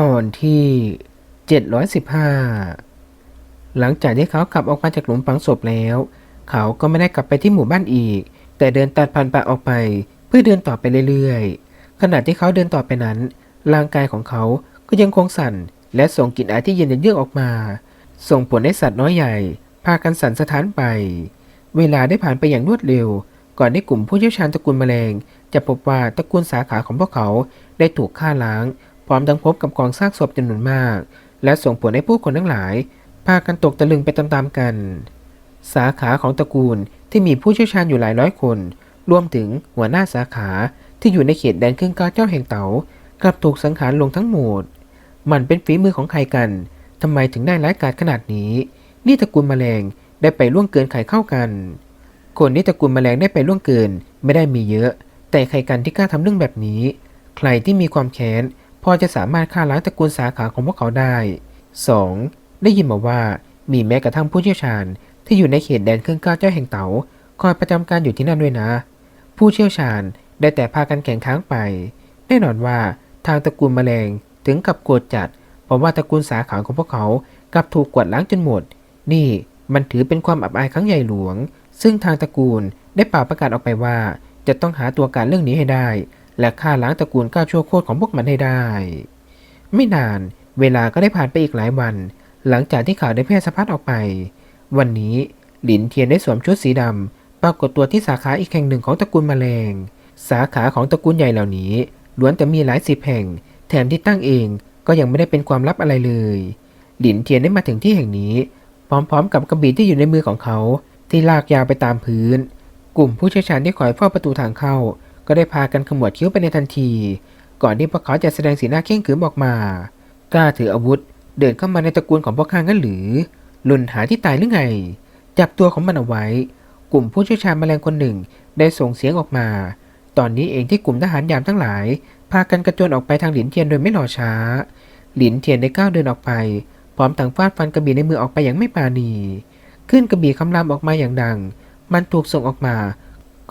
ตอนที่ 715 หลังจากที่เขาขับออกมาจากหลุมฝังศพแล้ว เขาก็ไม่ได้กลับไปที่หมู่บ้านอีก แต่เดินตัดผ่านป่าออกไปเพื่อเดินต่อไปเรื่อยๆ ขณะที่เขาเดินต่อไปนั้น ร่างกายของเขาก็ยังคงสั่น และส่งกลิ่นอายที่เย็นเยือกออกมา ส่งผลให้สัตว์น้อยใหญ่ พากันสั่นสะท้านไป เวลาได้ผ่านไปอย่างรวดเร็ว ก่อนที่กลุ่มผู้เชี่ยวชาญตระกูลแมลง จะพบว่าตระกูลสาขาของพวกเขาได้ถูกฆ่าล้าง ร้อมทั้งพบกับกองซากศพจำนวนมาก และส่งผลให้ผู้คนทั้งหลาย พากันตกตะลึงไปตามๆกัน สาขาของตระกูลที่มีผู้เชี่ยวชาญอยู่หลายร้อยคน รวมถึงหัวหน้าสาขาที่อยู่ในเขตแดนครึ่งกาเจ้าแห่งเต๋ากลับถูกสังหารลงทั้งหมด มันเป็นฝีมือของใครกันทำไมถึงได้ร้ายกาจขนาดนี้ นี่ตระกูลแมลงได้ไปล่วงเกินใครเข้ากัน คนที่ตระกูลแมลงได้ไปล่วงเกินไม่ได้มีเยอะ แต่ใครกันที่กล้าทำเรื่องแบบนี้ ใครที่มีความแค้น พอจะสามารถฆ่าล้างตระกูลสาขาของพวกเขาได้ 2. ได้ยินมาว่ามีแม้กระทั่งผู้เชี่ยวชาญ ที่อยู่ในเขตแดนเครื่องก้าวเจ้าแห่งเต๋าคอยประจำการอยู่ที่นั่นด้วยนะ ผู้เชี่ยวชาญได้แต่พากันแข่งค้างไป แน่นอนว่าทางตระกูลแมลงถึงกับโกรธจัด เพราะว่าตระกูลสาขาของพวกเขากลับถูกกวาดล้างจนหมด นี่มันถือเป็นความอับอายครั้งใหญ่หลวง ซึ่งทางตระกูลได้เป่าประกาศออกไปว่า จะต้องหาตัวการเรื่องนี้ให้ได้ และฆ่าล้างตระกูลก้าวชั่วโคตรของพวกมันให้ได้ ไม่นานเวลาก็ได้ผ่านไปอีกหลายวัน หลังจากที่ข่าวได้แพร่สะพัดออกไป วันนี้หลินเทียนได้สวมชุดสีดำปรากฏตัวที่สาขาอีกแห่งหนึ่งของตระกูลแมลง สาขาของตระกูลใหญ่เหล่านี้ล้วนแต่มีหลายสิบแห่ง แถมที่ตั้งเองก็ยังไม่ได้เป็นความลับอะไรเลย หลินเทียนได้มาถึงที่แห่งนี้ พร้อมๆ กับกระบี่ที่อยู่ในมือของเขาที่ลากยาวไปตามพื้น กลุ่มผู้เชี่ยวชาญที่คอยเฝ้าประตูทางเข้า ก็ได้พากันขมวดคิ้วไปในทันที ก่อนที่พวกเขาจะแสดงสีหน้าเข่งขรึมออกมากล้าถืออาวุธ เดินเข้ามาในตระกูลของพวกข้างั้นหรือลุนหาที่ตายหรือไง จับตัวของมันเอาไว้ กลุ่มผู้เชี่ยวชาญแมลงคนหนึ่งได้ส่งเสียงออกมา ตอนนี้เองที่กลุ่มทหารยามทั้งหลาย พากันกระโจนออกไปทางหลินเทียนโดยไม่รอช้า หลินเทียนได้ก้าวเดินออกไป พร้อมทั้งฟาดฟันกระบี่ในมือออกไปอย่างไม่ปราณี ขึ้นกระบี่คำรามออกมาอย่างดัง มันถูกส่งออกมา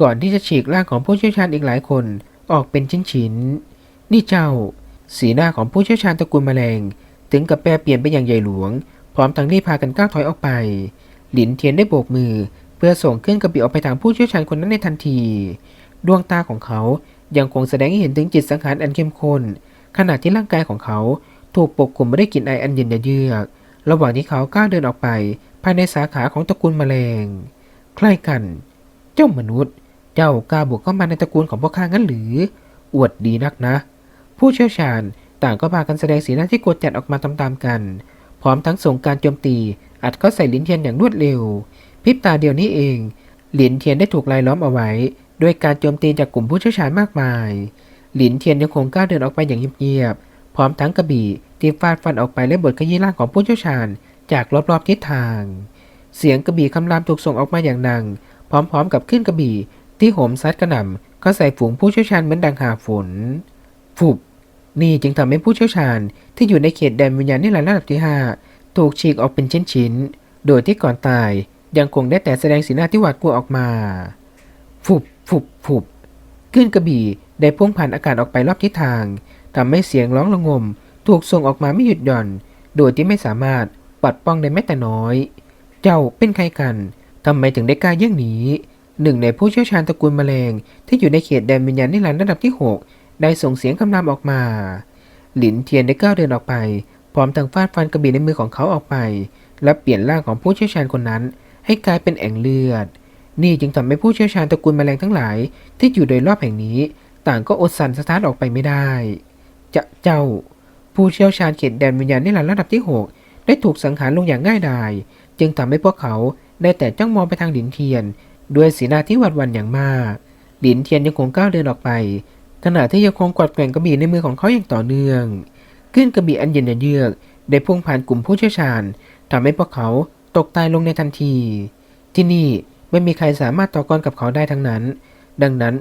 ก่อนที่จะฉีกร่างของผู้เชี่ยวชาญอีกหลายคนออกเป็นชิ้นๆ นี่เจ้า สีหน้าของผู้เชี่ยวชาญตระกูลแมลง ถึงกับแปรเปลี่ยนไปอย่างใหญ่หลวง พร้อมทั้งรีบพากันก้าวถอยออกไป หลินเทียนได้โบกมือ เพื่อส่งเครื่องกระบี่ออกไปทางผู้เชี่ยวชาญคนนั้นในทันที ดวงตาของเขายังคงแสดงให้เห็นถึงจิตสังหารอันเข้มข้นขณะที่ร่างกายของเขาถูกปกคลุมไปด้วยกลิ่นไออันเย็นเยือก ระหว่างที่เขาก้าวเดินออกไป ภายในสาขาของตระกูลแมลงใครกัน เจ้ามนุษย์ เจ้ากล้าบุกเข้ามาในตระกูลของพวกข้างั้นหรือ อวดดีนักนะ ผู้เชี่ยวชาญต่างก็พากันแสดงสีหน้าที่โกรธจัดออกมาตามๆกัน พร้อมทั้งส่งการโจมตีอัดเข้าใส่ลินเทียนอย่างรวดเร็วพริบตาเดียวนี้เองหลินเทียนได้ถูกลายล้อมเอาไว้ด้วยการโจมตีจากกลุ่มผู้เชี่ยวชาญมากมาย หลินเทียนยังคงก้าวเดินออกไปอย่างเงียบๆ พร้อมทั้งกระบี่ที่ฟาดฟันออกไปและบดขยี้ร่างของผู้เชี่ยวชาญจากรอบๆทิศทาง เสียงกระบี่คำรามถูกส่งออกมาอย่างดัง พร้อมๆ กับขึ้นกระบี่ ที่โหมซัดกระหน่ำก็ใส่ฝูงผู้เชี่ยวชาญเหมือนดังหาฝนฟุบนี่จึงทำให้ผู้เชี่ยวชาญที่อยู่ในเขตแดนวิญญาณนิรันดร์ระดับที่ 5 ถูกฉีกออกเป็นชิ้นๆ โดยที่ก่อนตายยังคงได้แต่แสดงสีหน้าที่หวาดกลัวออกมา ฟุบฟุบฟุบขึ้นกระบี่ได้พุ่งผ่านอากาศออกไปรอบทิศทางทำให้เสียงร้องระงม ถูกส่งออกมาไม่หยุดหย่อน โดยที่ไม่สามารถปัดป้องได้แม้แต่น้อย เจ้าเป็นใครกันทำไมถึงได้กล้าเยี่ยงนี้ หนึ่งในผู้เชี่ยวชาญตระกูลแมลง ที่อยู่ในเขตแดนวิญญาณนิรันดร์ระดับที่ 6 ได้ส่งเสียงคำรามออกมา หลินเทียนได้ก้าวเดินออกไป พร้อมทั้งฟาดฟันกระบี่ในมือของเขาออกไป และเปลี่ยนร่างของผู้เชี่ยวชาญคนนั้น ให้กลายเป็นแอ่งเลือด นี่จึงทำให้ผู้เชี่ยวชาญตระกูลแมลงทั้งหลาย ที่อยู่โดยรอบแห่งนี้ ต่างก็อดสั่นสะท้านออกไปไม่ได้ จะเจ้า ผู้เชี่ยวชาญเขตแดนวิญญาณนิรันดร์ระดับที่ 6 ได้ถูกสังหารลงอย่างง่ายดาย จึงทำให้พวกเขาได้แต่จ้องมองไปทางหลินเทียน ด้วยสีหน้าที่หวาดหวั่นอย่างมากหลินเทียนยังคงก้าวเดินออกไป ขณะที่ยังคงกวาดแกว่งกระบี่ในมือของเขาอย่างต่อเนื่องขึ้นกระบี่อันเย็นเยือกได้พุ่งผ่านกลุ่มผู้เชี่ยวชาญทำให้พวกเขาตกตายลงในทันที ที่นี่ไม่มีใครสามารถต่อกรกับเขาได้ทั้งนั้น ดังนั้น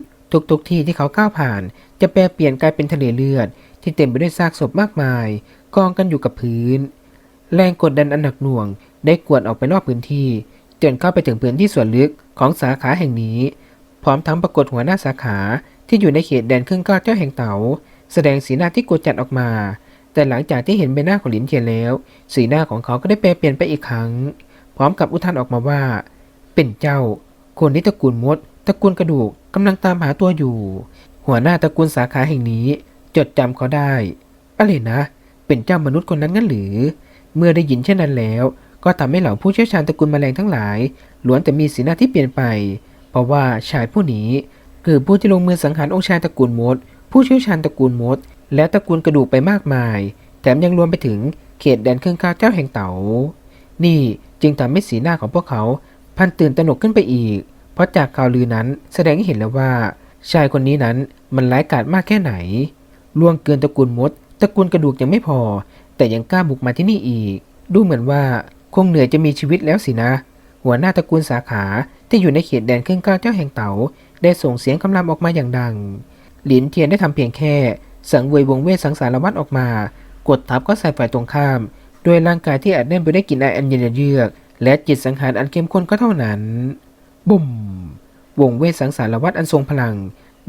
ทุกๆที่ที่เขาก้าวผ่าน จะแปรเปลี่ยนกลายเป็นทะเลเลือด ที่เต็มไปด้วยซากศพมากมาย กองกันอยู่กับพื้น แรงกดดันอันหนักหน่วงได้กวดออกไปรอบพื้นที่ จนเข้าไปถึงพื้นที่ส่วนลึกของสาขาแห่งนี้ พร้อมทั้งปรากฏหัวหน้าสาขาที่อยู่ในเขตแดนครึ่งก้าวเจ้าแห่งเต๋าแสดงสีหน้าที่กดจัดออกมา แต่หลังจากที่เห็นใบหน้าของหลินเทียนแล้ว สีหน้าของเขาก็ได้แปรเปลี่ยนไปอีกครั้ง พร้อมกับอุทานออกมาว่า เป็นเจ้า คนที่ตระกูลมดตระกูลกระดูกกำลังตามหาตัวอยู่ หัวหน้าตระกูลสาขาแห่งนี้ จดจำเขาได้อะไรนะ เป็นเจ้ามนุษย์คนนั้นงั้นหรือ เมื่อได้ยินเช่นนั้นแล้ว ก็ทำให้เหล่าผู้เชี่ยวชาญตระกูลแมลงทั้งหลายล้วนแต่มีสีหน้าที่เปลี่ยนไป เพราะว่าชายผู้นี้คือผู้ที่ลงมือสังหารองค์ชายตระกูลมด ผู้เชี่ยวชาญตระกูลมด และตระกูลกระดูกไปมากมาย แถมยังรวมไปถึงเขตแดนเครื่องข้าวเจ้าแห่งเต๋า นี่จึงทำให้สีหน้าของพวกเขาพันตื่นตระหนกขึ้นไปอีก เพราะจากข่าวลือนั้นแสดงให้เห็นแล้วว่า ชายคนนี้นั้นมันร้ายกาจมากแค่ไหนล่วงเกินตระกูลมด ตระกูลกระดูกยังไม่พอ แต่ยังกล้าบุกมาที่นี่อีก ดูเหมือนว่า คงเหนื่อยจะมีชีวิตแล้วสินะ หัวหน้าตระกูลสาขาที่อยู่ในเขตแดนเครื่องก้าเจ้าแห่งเต๋าได้ส่งเสียงคำรามออกมาอย่างดัง หลินเทียนได้ทำเพียงแค่ สังเวยวงเวสังสารวัตรออกมา กดทับก็ใส่ฝ่ายตรงข้ามด้วยร่างกายที่อาจแน่นไปได้วยกลิ่นไออันเย็นเยือก และจิตสังหารอันเข้มข้นก็เท่านั้น บุ่ม วงเวสังสารวัตรอันทรงพลัง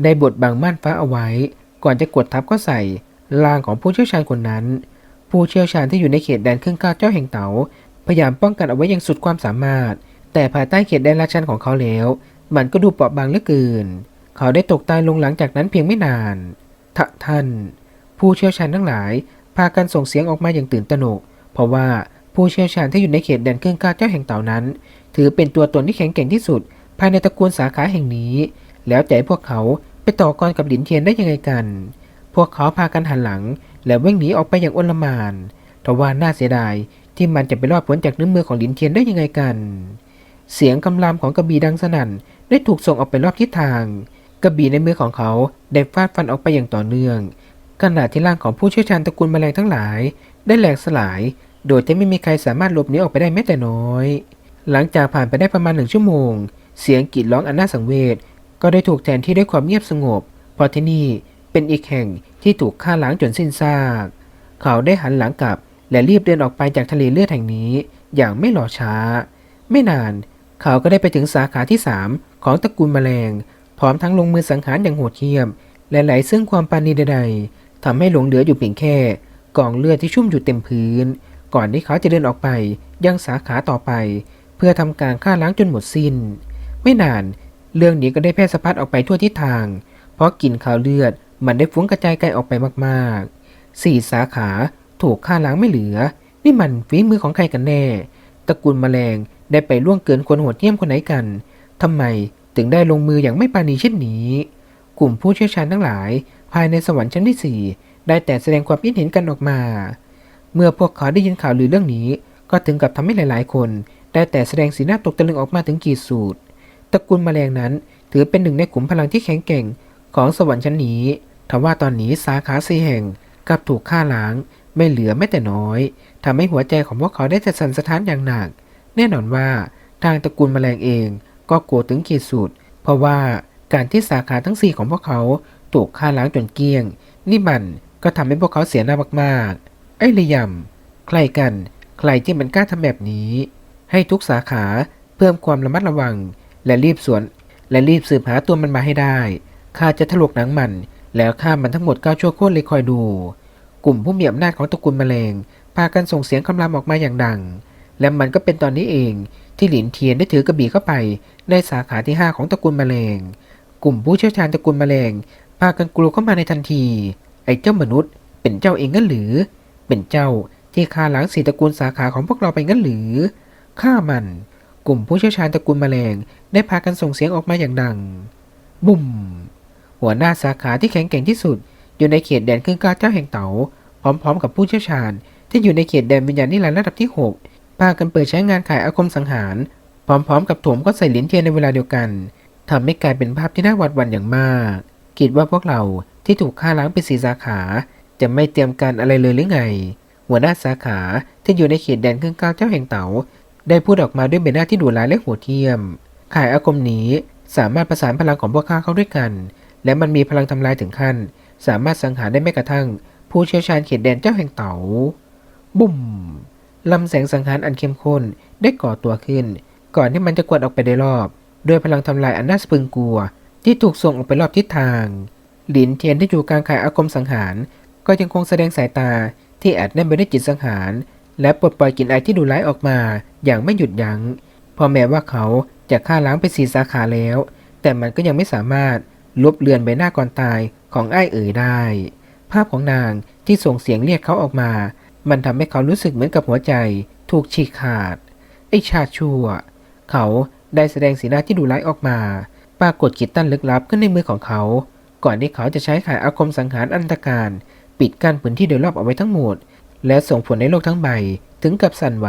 ได้บดบังม่านฟ้าเอาไว้ ก่อนจะกดทับก็ใส่ร่างของผู้เชี่ยวชาญคนนั้น ผู้เชี่ยวชาญที่อยู่ในเขตแดนเครื่องก้าเจ้าแห่งเต๋า พยายามป้องกันเอาไว้อย่างสุดความสามารถ แต่ภายใต้เขตแดนราชันของเขาแล้ว มันก็ดูเปราะบางเหลือเกิน เขาได้ตกตายลงหลังจากนั้นเพียงไม่นานทะท่าน ผู้เชี่ยวชาญทั้งหลาย พากันส่งเสียงออกมาอย่างตื่นตระหนก เพราะว่าผู้เชี่ยวชาญที่อยู่ในเขตแดนเครื่องกาเจ้าแห่งเต่านั้น ถือเป็นตัวตนที่แข็งแกร่งที่สุด ภายในตระกูลสาขาแห่งนี้ แล้วให้พวกเขาไปต่อกรกับหลินเทียนได้ยังไงกัน พวกเขาพากันหันหลัง แล้ววิ่งหนีออกไปอย่างอ้นละมานทว่าน่าเสียดาย ที่มันจะไปรอดพ้นจากเนื้อมือของหลินเทียนได้ยังไงกัน เสียงกำรามของกระบี่ดังสนั่นได้ถูกส่งออกไปรอบทิศทาง กระบี่ในมือของเขาได้ฟาดฟันออกไปอย่างต่อเนื่อง ขณะที่ร่างของผู้เชี่ยวชาญตระกูลแมลงทั้งหลาย ได้แหลกสลาย โดยที่ไม่มีใครสามารถหลบหนีออกไปได้แม้แต่น้อย หลังจากผ่านไปได้ประมาณหนึ่งชั่วโมง เสียงกรีดร้องอันน่าสังเวชก็ได้ถูกแทนที่ด้วยความเงียบสงบ เพราะที่นี่เป็นอีกแห่งที่ถูกฆ่าล้างจนสิ้นซาก เขาได้หันหลังกลับ และรีบเดินออกไปจากทะเลเลือดแห่งนี้อย่างไม่รอช้า ไม่นานเขาก็ได้ไปถึงสาขาที่สามของตระกูลแมลง พร้อมทั้งลงมือสังหารอย่างโหดเหี้ยม และไหลซึ่งความปานีใดๆทำให้หลงเหลืออยู่เพียงแค่กองเลือดที่ชุ่มอยู่เต็มพื้น ก่อนที่เขาจะเดินออกไปยังสาขาต่อไป เพื่อทำการฆ่าล้างจนหมดสิ้น ไม่นานเรื่องนี้ก็ได้แพร่สะพัดออกไปทั่วทิศทาง เพราะกลิ่นข่าวเลือดมันได้ฟุ้งกระจายไกลออกไปมากๆสี่สาขา ถูกฆ่าล้างไม่เหลือ นี่มันฝีมือของใครกันแน่ ตระกูลแมลงได้ไปล่วงเกินคนโหดเหี้ยมคนไหนกันทำไมถึงได้ลงมืออย่างไม่ปาณีเช่นนี้ กลุ่มผู้เชี่ยวชาญทั้งหลาย ภายในสวรรค์ชั้นที่สี่ได้แต่แสดงความคิดเห็นกันออกมา เมื่อพวกเขาได้ยินข่าวลือเรื่องนี้ ก็ถึงกับทำให้หลาย ๆ คน ได้แต่แสดงสีหน้าตกตะลึงออกมาถึงขีดสุดตระกูลแมลงนั้น ถือเป็นหนึ่งในกลุ่มพลังที่แข็งแกร่งของสวรรค์ชั้นนี้ทว่าตอนนี้สาขาสี่แห่งกับถูกฆ่าล้าง ไม่เหลือแม้แต่น้อยทำให้หัวใจของพวกเขาได้จะสั่นสะท้านอย่างหนัก แน่นอนว่าทางตระกูลแมลงเองก็กลัวถึงขีดสุด เพราะว่าการที่สาขาทั้งสี่ของพวกเขาถูกฆ่าล้างจนเกลี้ยง นี่มันก็ทำให้พวกเขาเสียหน้ามากๆ ไอ้ระยำใครกัน ใครที่มันกล้าทำแบบนี้ ให้ทุกสาขาเพิ่มความระมัดระวัง และรีบสวน และรีบสืบหาตัวมันมาให้ได้ข้าจะถลกหนังมัน แล้วฆ่ามันทั้งหมดเก้าชั่วโคตรเลยคอยดู กลุ่มผู้มีอำนาจของตระกูลแมลงพากันส่งเสียงคำรามออกมาอย่างดัง และมันก็เป็นตอนนี้เองที่หลินเทียนได้ถือกระบี่เข้าไปในสาขาที่ 5 ของตระกูลแมลง กลุ่มผู้เชี่ยวชาญตระกูลแมลงพากันกลัวเข้ามาในทันที ไอ้เจ้ามนุษย์ เป็นเจ้าเองงั้นหรือ เป็นเจ้าที่ฆ่าล้างสีตระกูลสาขาของพวกเราไปงั้นหรือฆ่ามัน กลุ่มผู้เชี่ยวชาญตระกูลแมลงได้พากันส่งเสียงออกมาอย่างดัง บุ่ม หัวหน้าสาขาที่แข็งแกร่งที่สุด อยู่ในเขตแดนเครื่องกล้าเจ้าแห่งเต๋าพร้อมๆ กับผู้เชี่ยวชาญ ที่อยู่ในเขตแดนวิญญาณนิรันดร์ระดับที่ 6 พากันเปิดใช้งานขายอาคมสังหาร พร้อมๆ กับถมก็ใส่เหรียญเทียนในเวลาเดียวกันทำให้กลายเป็นภาพที่น่าหวาดหวั่นอย่างมาก คิดว่าพวกเราที่ถูกฆ่าล้างเป็นสีสาขา จะไม่เตรียมการอะไรเลยหรือไง หัวหน้าสาขาที่อยู่ในเขตแดนเครื่องกล้าเจ้าแห่งเต๋าได้พูดออกมาด้วยใบหน้าที่ดุร้ายและโหดเหี้ยม ขายอาคมนี้สามารถประสานพลังของพวกข้าเข้าด้วยกัน และมันมีพลังทำลายถึงขั้น สามารถสังหารได้แม้กระทั่ง ผู้เชี่ยวชาญเขตแดนเจ้าแห่งเต๋าบุ่มลำแสงสังหารอันเข้มข้นได้ก่อตัวขึ้น ก่อนที่มันจะกวดออกไปได้รอบ ด้วยพลังทำลายอันน่าสะพรึงกลัว ที่ถูกส่งออกไปรอบทิศทาง หลินเทียนที่อยู่กลางข่ายอาคมสังหาร ก็ยังคงแสดงสายตาที่อาจแน่นไปด้วยจิตสังหาร และปลดปล่อยกลิ่นไอที่ดุร้ายออกมา อย่างไม่หยุดยัง้งพอแม้ว่าเขาจะฆ่าล้างไปสีสาขาแล้ว แต่มันก็ยังไม่สามารถลบเลือนใบหน้าก่อนตาย ของไอ้เอ๋ยได้ ภาพของนางที่ส่งเสียงเรียกเขาออกมา มันทำให้เขารู้สึกเหมือนกับหัวใจ ถูกฉีกขาด ไอ้ชาชั่ว เขาได้แสดงสีหน้าที่ดุร้ายออกมา ปรากฏขีดตั้นลึกลับขึ้นในมือของเขา ก่อนที่เขาจะใช้ขายอาคมสังหารอันตรการ ปิดกั้นพื้นที่โดยรอบเอาไว้ทั้งหมด และส่งผลในโลกทั้งใบถึงกับสั่นไหว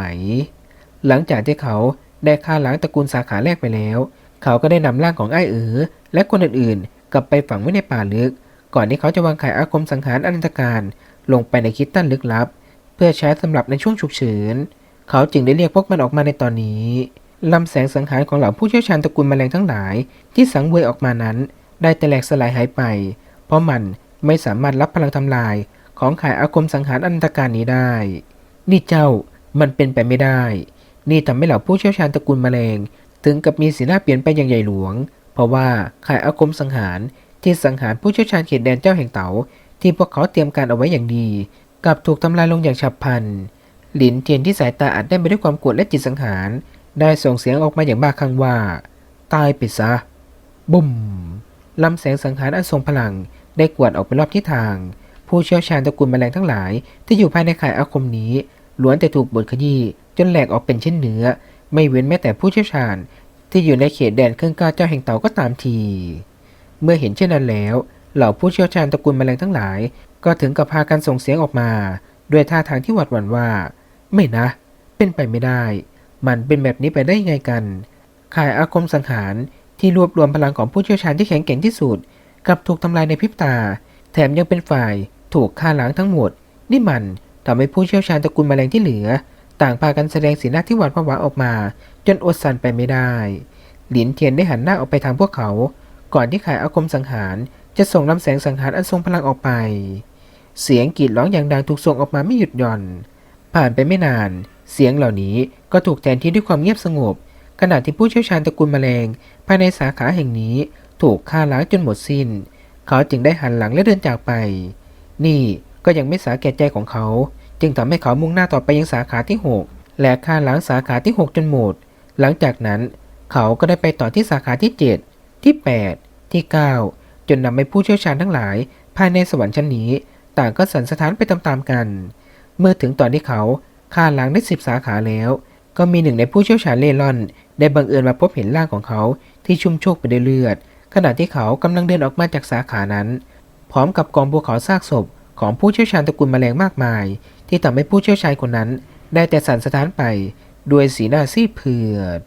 หลังจากที่เขาได้ฆ่าล้างตระกูลสาขาแรกไปแล้ว เขาก็ได้นำร่างของไอ้เอ๋อและคนอื่นๆ กลับไปฝังไว้ในป่าลึก ก่อนที่เขาจะวางไข่อาคมสังหารอันตรการลงไปในคิดตันลึกลับ เพื่อใช้สำหรับในช่วงฉุกเฉิน เขาจึงได้เรียกพวกมันออกมาในตอนนี้ลำแสงสังหารของเหล่าผู้เชี่ยวชาญตระกูลแมลงทั้งหลาย ที่สังเวยออกมานั้น ได้แต่แหลกสลายหายไป เพราะมันไม่สามารถรับพลังทำลายของขายอาคมสังหารอันตรการนี้ได้ นี่เจ้ามันเป็นไปไม่ได้ นี่ทำให้เหล่าผู้เชี่ยวชาญตระกูลแมลง ถึงกับมีสีหน้าเปลี่ยนไปอย่างใหญ่หลวง เพราะว่าขายอาคมสังหาร ที่สังหารผู้เชี่ยวชาญเขตแดนเจ้าแห่งเต๋าที่พวกเขาเตรียมการเอาไว้อย่างดีกลับถูกทำลายลงอย่างฉับพลัน หลินเทียนที่สายตาอัดแน่นไปด้วยความโกรธและจิตสังหาร ได้ส่งเสียงออกมาอย่างบ้าคลั่งว่า ตายไปซะ บุ้มลำแสงสังหารอันทรงพลัง ได้กวดออกไปรอบทิศทาง ผู้เชี่ยวชาญตระกูลแมลงทั้งหลาย ที่อยู่ภายในข่ายอาคมนี้ล้วนแต่ถูกบดขยี้จนแหลกออกเป็นเช่นเนื้อ ไม่เว้นแม้แต่ผู้เชี่ยวชาญ ที่อยู่ในเขตแดนเครื่องกาเจ้าแห่งเต่าก็ตามที เมื่อเห็นเช่นนั้นแล้ว เหล่าผู้เชี่ยวชาญตระกูลแมลงทั้งหลาย ก็ถึงกับพากันส่งเสียงออกมา ด้วยท่าทางที่หวาดหวั่นว่า ไม่นะ เป็นไปไม่ได้ มันเป็นแบบนี้ไปได้ยังไงกันข่ายอาคมสังหารที่รวบรวมพลังของผู้เชี่ยวชาญที่แข็งแกร่งที่สุดกลับถูกทำลายในพริบตา แถมยังเป็นฝ่ายถูกฆ่าล้างทั้งหมด นี่มันทำให้ผู้เชี่ยวชาญตระกูลแมลงที่เหลือ ต่างพากันแสดงสีหน้าที่หวาดผวาออกมา จนอดสั่นไปไม่ได้ หลินเทียนได้หันหน้าออกไปทางพวกเขา ก่อนที่ขายอาคมสังหารจะส่งลำแสงสังหารอันทรงพลังออกไป เสียงกรีดร้องอย่างดังถูกส่งออกมาไม่หยุดหย่อน ผ่านไปไม่นาน เสียงเหล่านี้ก็ถูกแทนที่ด้วยความเงียบสงบ ขณะที่ผู้เชี่ยวชาญตระกูลแมลง ภายในสาขาแห่งนี้ถูกฆ่าล้างจนหมดสิน้น เขาจึงได้หันหลังและเดินจากไป นี่ก็ยังไม่สาแก่ใจของเขา จึงทำให้เขามุ่งหน้าต่อไปยังสาขาที่ 6 และฆ่าล้างสาขาที่ 6 จนหมด หลังจากนั้น เขาก็ได้ไปต่อที่สาขาที่ 7 ที่ 8 ที่ 9 จนนำให้ผู้เชี่ยวชาญทั้งหลาย ภายในสวรรค์ชั้นนี้ ต่างก็สันสะท้านไปตามๆกัน เมื่อถึงตอนที่เขาฆ่าล้างได้สิบสาขาแล้ว ก็มีหนึ่งในผู้เชี่ยวชาญเล่ร่อน ได้บังเอิญมาพบเห็นร่างของเขาที่ชุ่มโชกไปด้วยเลือด ขณะที่เขากำลังเดินออกมาจากสาขานั้น พร้อมกับกองภูเขาซากศพของผู้เชี่ยวชาญตระกูลแมลงมากมาย ที่ทำให้ผู้เชี่ยวชาญคนนั้น ได้แต่สันสะท้านไปด้วยสีหน้าซีดเผือด